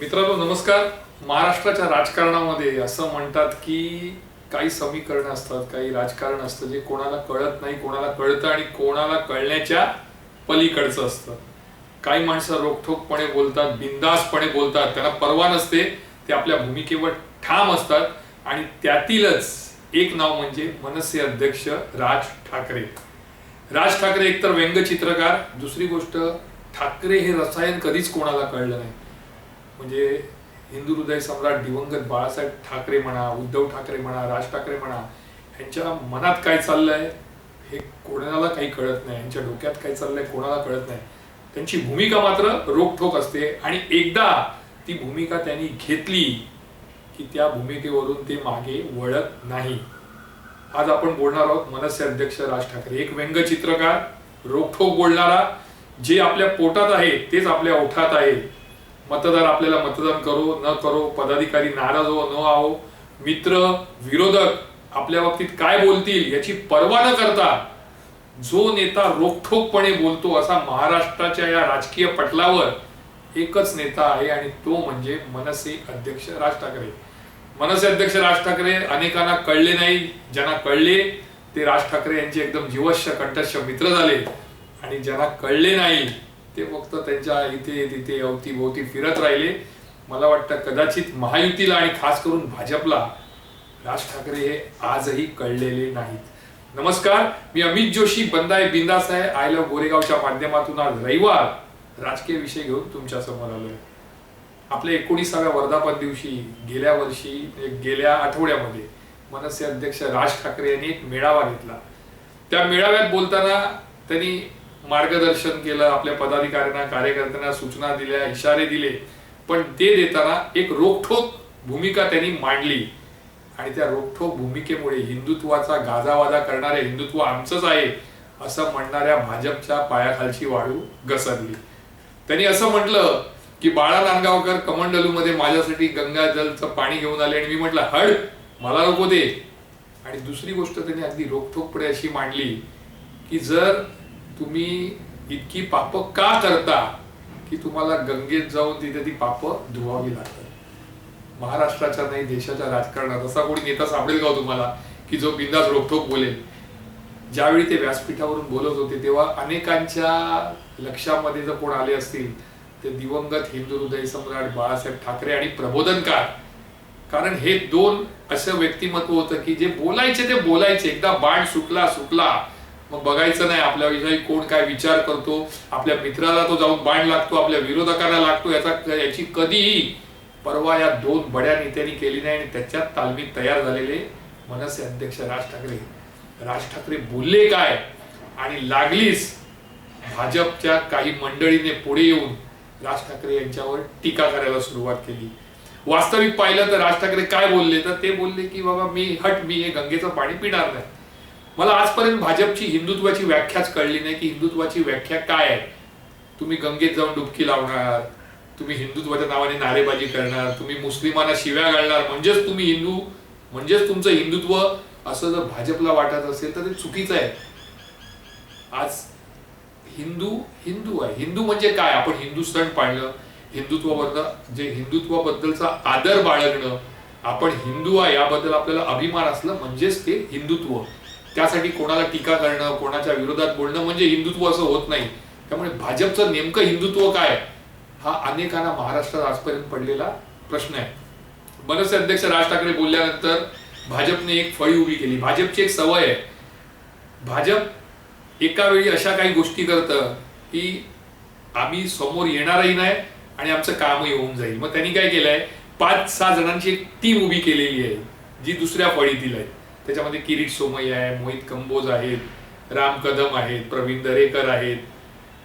मित्रांनो नमस्कार. महाराष्ट्राच्या राजकारणामध्ये असं म्हणतात की काही समीकरण असतात काही राजकारण असतं जे कोणाला कळत नाही कोणाला कळतं आणि कोणाला कळण्याच्या पलीकडचं असतं. काही माणसं रोखठोकपणे बोलतात बिंदासपणे बोलतात त्यांना परवा नसते ते आपल्या भूमिकेवर ठाम असतात आणि त्यातीलच एक नाव म्हणजे मनसे अध्यक्ष राज ठाकरे. राज ठाकरे एकतर व्यंगचित्रकार दुसरी गोष्ट ठाकरे हे रसायन कधीच कोणाला कळलं नाही. म्हणजे हिंदू हृदय सम्राट दिवंगत बाळासाहेब ठाकरे म्हणा उद्धव ठाकरे म्हणा राज ठाकरे म्हणा यांच्या मनात काय चाललंय हे कोणाला काही कळत नाही. यांच्या डोक्यात काय चाललंय कोणाला कळत नाही. त्यांची भूमिका मात्र रोखठोक असते आणि एकदा ती भूमिका त्यांनी घेतली की त्या भूमिकेवरून ते मागे वळत नाही. आज आपण बोलणार आहोत मनसे अध्यक्ष राज ठाकरे. एक व्यंगचित्रकार रोखोक बोलणारा जे आपल्या पोटात आहे तेच आपल्या ओठात आहे. मतदार आपल्याला मतदान करो न करो पदाधिकारी नाराज हो न आहो मित्र विरोधक आपल्या बाबतीत काय बोलतील याची पर्वा न करता जो नेता रोखठोकपणे बोलतो असा महाराष्ट्राच्या या राजकीय पटलावर एकच नेता आहे आणि तो म्हणजे मनसे अध्यक्ष राज ठाकरे. मनसे अध्यक्ष राज ठाकरे अनेकांना कळले नाही. ज्यांना कळले ते राज ठाकरे यांचे एकदम जीवश्य कंठस्थ मित्र झाले. आणि ज्यांना कळले नाही ते फक्त त्यांच्या इथे तिथे अवतीभोवती फिरत राहिले. मला वाटतं कदाचित महायुतीला आणि खास करून भाजपला राज ठाकरे हे आजही कळलेले नाहीत. नमस्कार मी अमित जोशी बंदाय बिंदास आहे. आय लव्ह गोरेगावच्या माध्यमातून आज रविवार. राजकीय विषय घेऊन तुमच्यासमोर आलोय. आपल्या एकोणीसाव्या वर्धापन दिवशी गेल्या वर्षी गेल्या आठवड्यामध्ये मनसे अध्यक्ष राज ठाकरे यांनी एक मेळावा घेतला. त्या मेळाव्यात बोलताना त्यांनी मार्गदर्शन केलं आपल्या पदाधिकाऱ्यांना कार्यकर्त्यांना सूचना दिल्या इशारे दिले. पण ते देताना एक रोखठोक भूमिका त्यांनी मांडली. आणि त्या रोखठोक भूमिकेमुळे हिंदुत्वाचा गाजावाजा करणारे हिंदुत्व आमचंच आहे असं म्हणणाऱ्या भाजपच्या पायाखालची वाळू घसरली. त्यांनी असं म्हटलं की बाळा नांदगावकर कमंडलू मध्ये माझ्यासाठी गंगाजलचं पाणी घेऊन आले. आणि मी म्हटलं हड मला नको दे. आणि दुसरी गोष्ट त्यांनी अगदी रोखठोकपणे अशी मांडली की जर तुम्ही इतकी पाप का करता की तुम्हाला गंगेत जाऊन तिथे ती पाप धुवावी लागतात? महाराष्ट्राच्या नाही देशाच्या राजकारणात असा कोणी नेता सापडेल का हो तुम्हाला की जो बिंदास रोखोक बोलेल? ज्यावेळी ते व्यासपीठावरून बोलत होते तेव्हा अनेकांच्या लक्षामध्ये जर कोण आले असतील ते दिवंगत हिंदू हृदय सम्राट बाळासाहेब ठाकरे आणि प्रबोधनकार. कारण हे दोन असं व्यक्तिमत्व होतं की जे बोलायचे ते बोलायचे. एकदा बाण सुटला सुटला मग बघायचं नाही आपल्याविषयी कोण काय विचार करतो आपल्या मित्राला तो जाऊन बाण लागतो आपल्या विरोधकाला लागतो याचा याची कधीही परवा या दोन बड्या नेत्यांनी केली नाही आणि त्याच्यात तालमीत तयार झालेले मनसे अध्यक्ष राज ठाकरे. राज ठाकरे बोलले काय? आणि लागलीच भाजपच्या काही मंडळीने पुढे येऊन राज ठाकरे यांच्यावर टीका करायला सुरुवात केली. वास्तविक पाहिलं तर राज ठाकरे काय बोलले? तर ते बोलले की बाबा मी हट मी हे गंगेचं पाणी पिणार नाही. मला आजपर्यंत भाजपची हिंदुत्वाची व्याख्याच कळली नाही की हिंदुत्वाची व्याख्या काय आहे. तुम्ही गंगेत जाऊन डुबकी लावणार तुम्ही हिंदुत्वाच्या नावाने नारेबाजी करणार तुम्ही मुस्लिमांना शिव्या घालणार म्हणजेच तुम्ही हिंदू म्हणजेच तुमचं हिंदुत्व असं जर भाजपला वाटत असेल तर ते चुकीचं आहे. आज हिंदू हिंदू आहे. हिंदू म्हणजे काय? आपण हिंदू सण पाळणं हिंदुत्वाबद्दल जे हिंदुत्वाबद्दलचा आदर बाळगणं आपण हिंदू आहे याबद्दल आपल्याला अभिमान असलं म्हणजेच ते हिंदुत्व. त्यासाठी कोणाला टीका करणं कोणाच्या विरोधात बोलणं म्हणजे हिंदुत्व असं होत नाही. त्यामुळे भाजपचं नेमकं हिंदुत्व काय? हा अनेकांना महाराष्ट्रात आजपर्यंत पडलेला प्रश्न आहे. मनसे अध्यक्ष राज ठाकरे बोलल्यानंतर भाजपने एक फळी उभी केली. भाजपची एक सवय आहे. भाजप एका वेळी अशा काही गोष्टी करतं की आम्ही समोर येणारही नाही आणि आमचं कामही होऊन जाईल. मग त्यांनी काय केलंय? पाच सहा जणांची एक टीम उभी केलेली आहे जी दुसऱ्या फळीतील आहे त्याच्यामध्ये किरीट सोमय्या आहे मोहित कंबोज आहेत राम कदम आहेत प्रवीण दरेकर आहेत.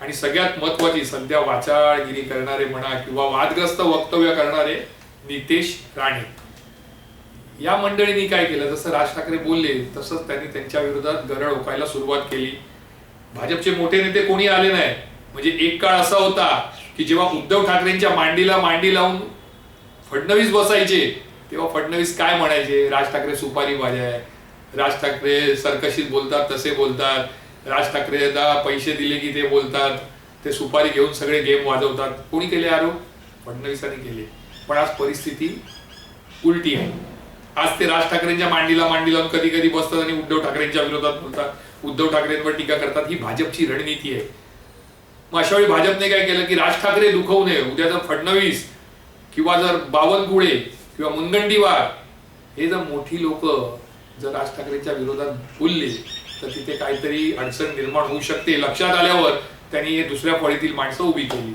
आणि सगळ्यात महत्वाची सध्या वाचाळगिरी करणारे म्हणा किंवा वादग्रस्त वक्तव्य करणारे नितेश राणे. या मंडळींनी काय केलं? जसं राज ठाकरे बोलले तसंच त्यांनी त्यांच्या विरोधात गरळ ओकायला सुरुवात केली. भाजपचे मोठे नेते कोणी आले नाही? म्हणजे एक काळ असा होता की जेव्हा उद्धव ठाकरेंच्या मांडीला मांडी लावून फडणवीस बसायचे तेव्हा फडणवीस काय म्हणायचे? राज ठाकरे सुपारी आहे. राज ठाकरे सरकशीत बोलतात तसे बोलतात. राज ठाकरे पैसे दिले की ते बोलतात. ते सुपारी घेऊन सगळे गेम वाजवतात. कोणी केले आरोप? फडणवीसांनी केले. पण आज परिस्थिती उलटी आहे. आज ते राज ठाकरेंच्या मांडीला मांडी लावून कधी कधी बसतात आणि उद्धव ठाकरेंच्या विरोधात बोलतात. उद्धव ठाकरेंवर टीका करतात. ही भाजपची रणनीती आहे. मग अशा वेळी भाजपने काय केलं की राज ठाकरे दुखवू नये. उद्या जर फडणवीस किंवा जर बावनकुळे किंवा मुनगंटीवार हे जर मोठी लोक जर राज ठाकरेंच्या विरोधात बोलले तर तिथे काहीतरी अडचण निर्माण होऊ शकते. लक्षात आल्यावर त्यांनी हे दुसऱ्या फळीतील माणसं उभी केली.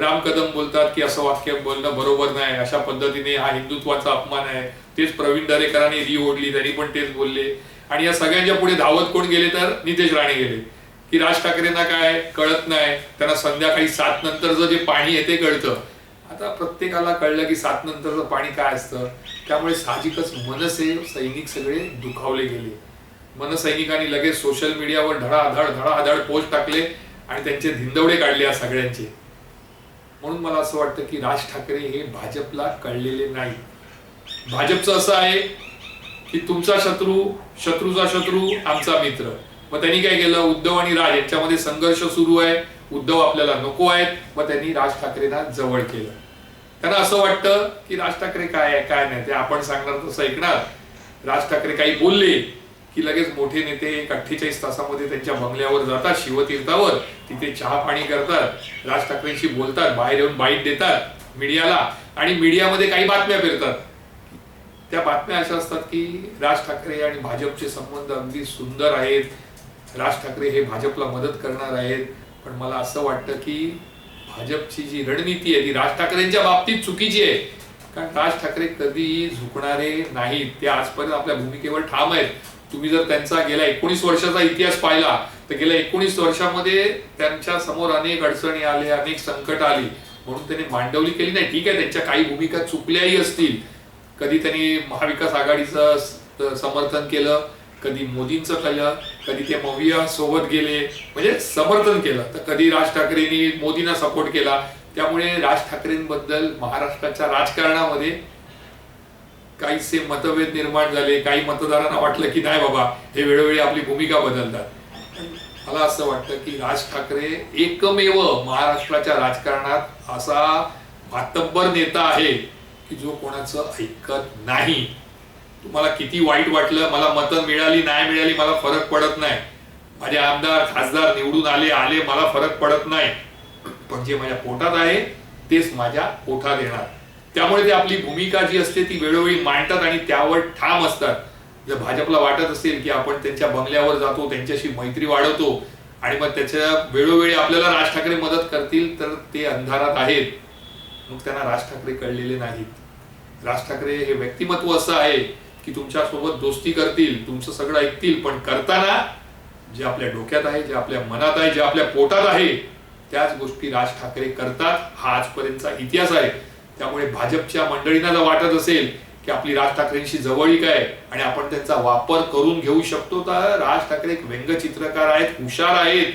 राम कदम बोलतात की असं वाक्य बोलणं बरोबर नाही. अशा पद्धतीने हा हिंदुत्वाचा अपमान आहे. तेच प्रवीण दरेकरांनी री ओढली त्यांनी पण तेच बोलले. आणि या सगळ्यांच्या पुढे धावत कोण गेले तर नितेश राणे गेले. की राज ठाकरेंना काय कळत नाही. त्यांना संध्याकाळी सात नंतरचं जे पाणी आहे ते कळतं. आता प्रत्येकाला कळलं की सात नंतरचं पाणी काय असतं. त्यामुळे साहजिकच मनसे सैनिक सगळे दुखावले गेले. मनसैनिकांनी लगेच सोशल मीडियावर धडाधड धडाधड पोस्ट टाकले आणि त्यांचे धिंदवडे काढले या सगळ्यांचे. म्हणून मला असं वाटतं की राज ठाकरे हे भाजपला कळलेले नाही. भाजपचं असं आहे की तुमचा शत्रू शत्रूचा शत्रू आमचा मित्र. मग त्यांनी काय केलं? उद्धव आणि राज यांच्यामध्ये संघर्ष सुरू आहे. उद्धव आपल्याला नको आहेत. मग त्यांनी राज ठाकरेंना जवळ केलं. त्यांना असं वाटतं की राज ठाकरे काय आहे काय नाही ते आपण सांगणार तसं ऐकणार. राज ठाकरे काही बोलले की लगेच मोठे नेते एक अठ्ठेचाळीस तासामध्ये त्यांच्या बंगल्यावर जातात शिवतीर्थावर. तिथे चहा पाणी करतात. राज ठाकरेंशी बोलतात बाहेर येऊन बाईट देतात मीडियाला. आणि मीडियामध्ये काही बातम्या फिरतात त्या बातम्या अशा असतात की राज ठाकरे आणि भाजपचे संबंध अगदी सुंदर आहेत. राज ठाकरे हे भाजपला मदत करणार आहेत. पण मला असं वाटतं की भाजपची जी रणनीती आहे ती राज ठाकरेंच्या बाबतीत चुकीची आहे. कारण राज ठाकरे कधीही झुकणारे नाहीत. ते आजपर्यंत आपल्या भूमिकेवर ठाम आहेत. तुम्ही जर त्यांचा गेल्या एकोणीस वर्षाचा इतिहास पाहिला तर गेल्या एकोणीस वर्षामध्ये त्यांच्यासमोर अनेक अडचणी आल्या अनेक संकट आली. म्हणून त्यांनी मांडवली केली नाही. ठीक आहे त्यांच्या काही भूमिका चुकल्याही असतील. कधी त्यांनी महाविकास आघाडीचं समर्थन केलं कधी मोदींचं केलं कधी ते मविया सोबत गेले म्हणजे समर्थन केलं. तर कधी राज ठाकरेंनी मोदींना सपोर्ट केला. त्यामुळे राज ठाकरेंबद्दल महाराष्ट्राच्या राजकारणामध्ये काहीसे मतभेद निर्माण झाले काही मतदारांना वाटलं की नाही बाबा हे वेळोवेळी आपली भूमिका बदलतात. मला असं वाटतं की राज ठाकरे एकमेव महाराष्ट्राच्या राजकारणात असा मातब्बर नेता आहे की जो कोणाचं ऐकत नाही. तुम्हाला किती वाईट वाटलं मला मतं मिळाली नाही मिळाली मला फरक पडत नाही. माझे आमदार खासदार निवडून आले आले मला फरक पडत नाही. पण जे माझ्या पोटात आहे तेच माझ्या पोटात येणार. त्यामुळे ते आपली भूमिका जी असते ती वेळोवेळी मांडतात आणि त्यावर ठाम असतात. जर भाजपला वाटत असेल की आपण त्यांच्या बंगल्यावर जातो त्यांच्याशी मैत्री वाढवतो आणि मग त्याच्या वेळोवेळी आपल्याला राज ठाकरे मदत करतील तर ते अंधारात आहेत. मग त्यांना राज ठाकरे कळलेले नाहीत. राज ठाकरे हे व्यक्तिमत्व असं आहे की तुमच्यासोबत दोस्ती करतील तुमचं सगळं ऐकतील पण करताना जे आपल्या डोक्यात आहे जे आपल्या मनात आहे जे आपल्या पोटात आहे त्याच गोष्टी राज ठाकरे करतात. हा आजपर्यंतचा इतिहास आहे. त्यामुळे भाजपच्या मंडळींना जर वाटत असेल की आपली राज ठाकरेंशी जवळीक आहे आणि आपण त्यांचा वापर करून घेऊ शकतो तर राज ठाकरे एक व्यंगचित्रकार आहेत हुशार आहेत.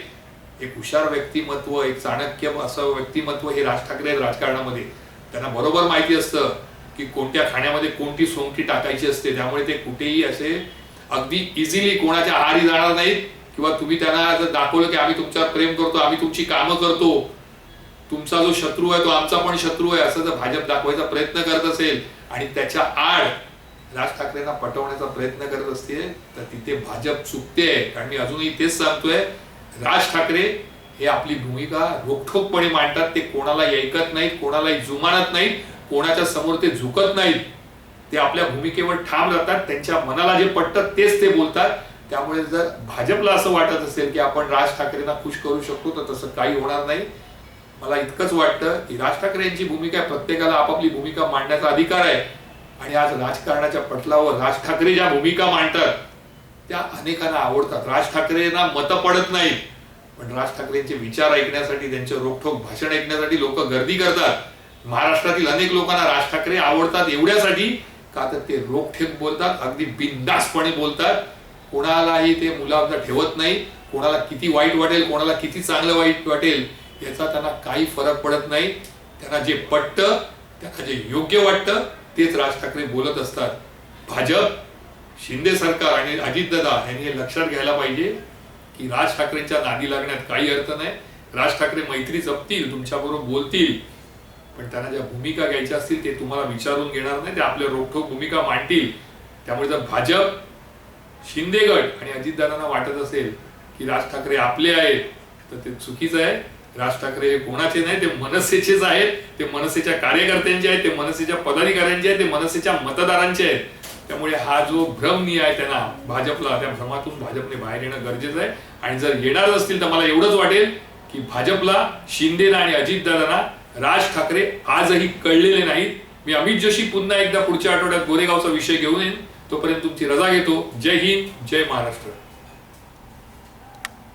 एक हुशार व्यक्तिमत्व एक चाणक्य असं व्यक्तिमत्व हे राज ठाकरे आहेत राजकारणामध्ये. त्यांना बरोबर माहिती असतं. की कोणत्या खाण्यामध्ये कोणती सोंगटी टाकायची असते त्यामुळे ते कुठेही असे अगदी इझिली कोणाच्या आहारी जाणार नाहीत किंवा तुम्ही त्यांना जर दाखवलं की आम्ही तुमच्यावर प्रेम करतो आम्ही तुमची कामं करतो तुमचा जो शत्रू आहे तो आमचा पण शत्रू आहे असं जर भाजप दाखवायचा प्रयत्न करत असेल आणि त्याच्या आड राज ठाकरेंना पटवण्याचा प्रयत्न करत असते तर तिथे भाजप चुकते. कारण मी अजूनही तेच सांगतोय राज ठाकरे हे आपली भूमिका रोखठोकपणे मांडतात ते कोणाला ऐकत नाहीत कोणालाही जुमानत नाहीत. कोणाच्या समोर ते झुकत नाहीत ते आपल्या भूमिकेवर ठाम राहतात त्यांच्या मनाला जे पटतं तेच ते बोलतात. त्यामुळे जर भाजपला असं वाटत असेल की आपण राज ठाकरेंना खुश करू शकतो तर तसं काही होणार नाही. मला इतकंच वाटतं की राज ठाकरे यांची भूमिका प्रत्येकाला आपापली भूमिका मांडण्याचा अधिकार आहे. आणि आज राजकारणाच्या पटलावर राज ठाकरे ज्या भूमिका मांडतात त्या अनेकांना आवडतात. राज ठाकरेंना मतं पडत नाहीत. पण राज ठाकरेंचे विचार ऐकण्यासाठी त्यांचे रोखोक भाषण ऐकण्यासाठी लोक गर्दी करतात. महाराष्ट्रातील अनेक लोकांना राज ठाकरे आवडतात एवढ्यासाठी का तर ते रोखठेक बोलतात अगदी बिंदासपणे बोलतात. कोणालाही ते मुलावजा ठेवत नाही. कोणाला किती वाईट वाटेल कोणाला किती चांगलं वाईट वाटेल याचा त्यांना काही फरक पडत नाही. त्यांना जे पटतं त्यांना जे योग्य वाटतं तेच राज ठाकरे बोलत असतात. भाजप शिंदे सरकार आणि अजितदादा यांनी हे लक्षात घ्यायला पाहिजे की राज ठाकरेंच्या नादी लागण्यात काही अर्थ नाही. राज ठाकरे मैत्री जपतील तुमच्याबरोबर बोलतील. पण त्यांना ज्या भूमिका घ्यायच्या असतील ते तुम्हाला विचारून घेणार नाही ते आपल्या रोखोक भूमिका मांडतील. त्यामुळे जर भाजप शिंदे गट आणि अजितदादांना वाटत असेल की राज ठाकरे आपले आहेत तर ते चुकीचं आहे. राज ठाकरे हे कोणाचे नाही ते मनसेचेच आहेत. ते मनसेच्या कार्यकर्त्यांचे आहेत ते मनसेच्या पदाधिकाऱ्यांचे आहेत ते मनसेच्या मतदारांचे आहेत. त्यामुळे हा जो भ्रम आहे त्यांना भाजपला त्या भ्रमातून भाजपने बाहेर येणं गरजेचं आहे. आणि जर येणार असतील तर मला एवढंच वाटेल की भाजपला शिंदेना आणि अजितदादांना राज ठाकरे आजही कळलेले नाहीत. मी अमित जोशी पुन्हा एकदा पुढच्या आठवड्यात गोरेगावचा विषय घेऊन येईन. तोपर्यंत तुमची रजा घेतो. जय हिंद जय महाराष्ट्र.